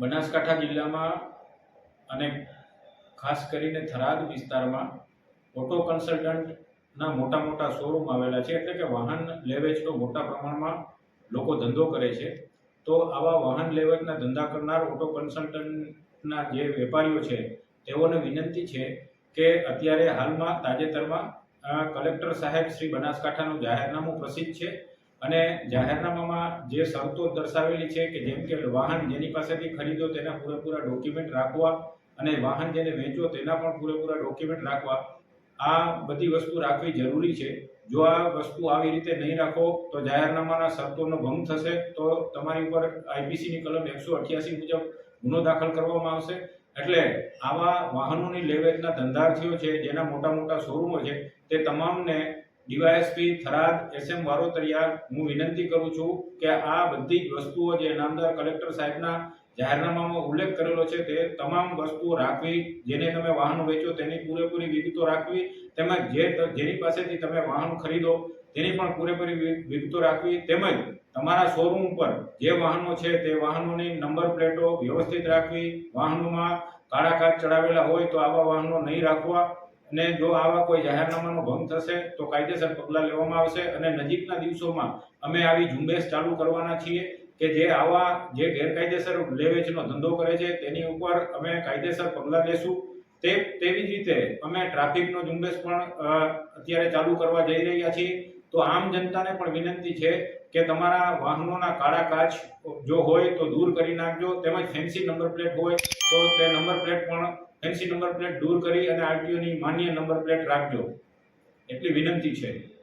બનાસકાંઠા જિલ્લામાં અને ખાસ કરીને થરાદ વિસ્તારમાં ઓટો કન્સલ્ટન્ટના મોટા મોટા શોરૂમ આવેલા છે. એટલે કે વાહન લેવેચનો મોટા પ્રમાણમાં લોકો ધંધો કરે છે. તો આવા વાહન લેવેચના ધંધા કરનાર ઓટો કન્સલ્ટન્ટના જે વેપારીઓ છે, તેઓને વિનંતી છે કે અત્યારે હાલમાં તાજેતરમાં કલેક્ટર સાહેબ શ્રી બનાસકાંઠાનું જાહેરનામું પ્રસિદ્ધ છે. અને જાહેરનામામાં જે શરતો દર્શાવેલી છે કે જેમ કે વાહન જેની પાસેથી ખરીદો તેના પૂરેપૂરા ડોક્યુમેન્ટ રાખવા અને વાહન જેને વેચો તેના પણ પૂરેપૂરા ડોક્યુમેન્ટ રાખવા, આ બધી વસ્તુ રાખવી જરૂરી છે. જો આ વસ્તુ આવી રીતે નહીં રાખો તો જાહેરનામાના શરતોનો ભંગ થશે તો તમારી ઉપર આઈપીસીની કલમ એકસો અઠ્યાસી મુજબ ગુનો દાખલ કરવામાં આવશે. એટલે આવા વાહનોની લેવેચના ધંધાર્થીઓ છે, જેના મોટા મોટા શોરૂમો છે, તે તમામને ડીવાયએસપી થરાદ એસએમ વારોતરિયા, હું વિનંતી કરું છું કે આ બધી જ વસ્તુઓ જે નામદાર કલેક્ટર સાહેબના જાહેરનામામાં ઉલ્લેખ કરેલો છે તે તમામ વસ્તુઓ રાખવી, જેને તમે વાહનો વેચો તેની પૂરેપૂરી વિગતો રાખવી, તેમજ જે જેની પાસેથી તમે વાહન ખરીદો તેની પણ પૂરેપૂરી વિગતો રાખવી, તેમજ તમારા શોરૂમ ઉપર જે વાહનો છે તે વાહનોની નંબર પ્લેટો વ્યવસ્થિત રાખવી, વાહનોમાં કાળા કાચ ચડાવેલા હોય તો આવા વાહનો નહીં રાખવા અને જો આવા કોઈ જાહેરનામાનો ભંગ થશે, તો કાયદેસર પગલાં લેવામાં આવશે અને નજીકના દિવસોમાં અમે આવી ઝુંબેશ ચાલુ કરવાના છીએ કે જે આવા જે ગેરકાયદેસર લેવેચનો ધંધો કરે છે, તેની ઉપર અમે કાયદેસર પગલાં લેશું. તે તેવી જ રીતે અમે ટ્રાફિકનો ઝુંબેશ પણ અત્યારે ચાલુ કરવા જઈ રહ્યા છીએ. તો આમ જનતાને પણ વિનંતી છે કે તમારા વાહનોના કાળા કાચ જો હોય તો દૂર કરી નાખજો. તેમજ ફેન્સી નંબર પ્લેટ હોય તો તે નંબર પ્લેટ પણ ફેન્સી નંબર પ્લેટ દૂર કરી અને આરટીઓની માન્ય નંબર પ્લેટ રાખજો. એટલી વિનંતી છે.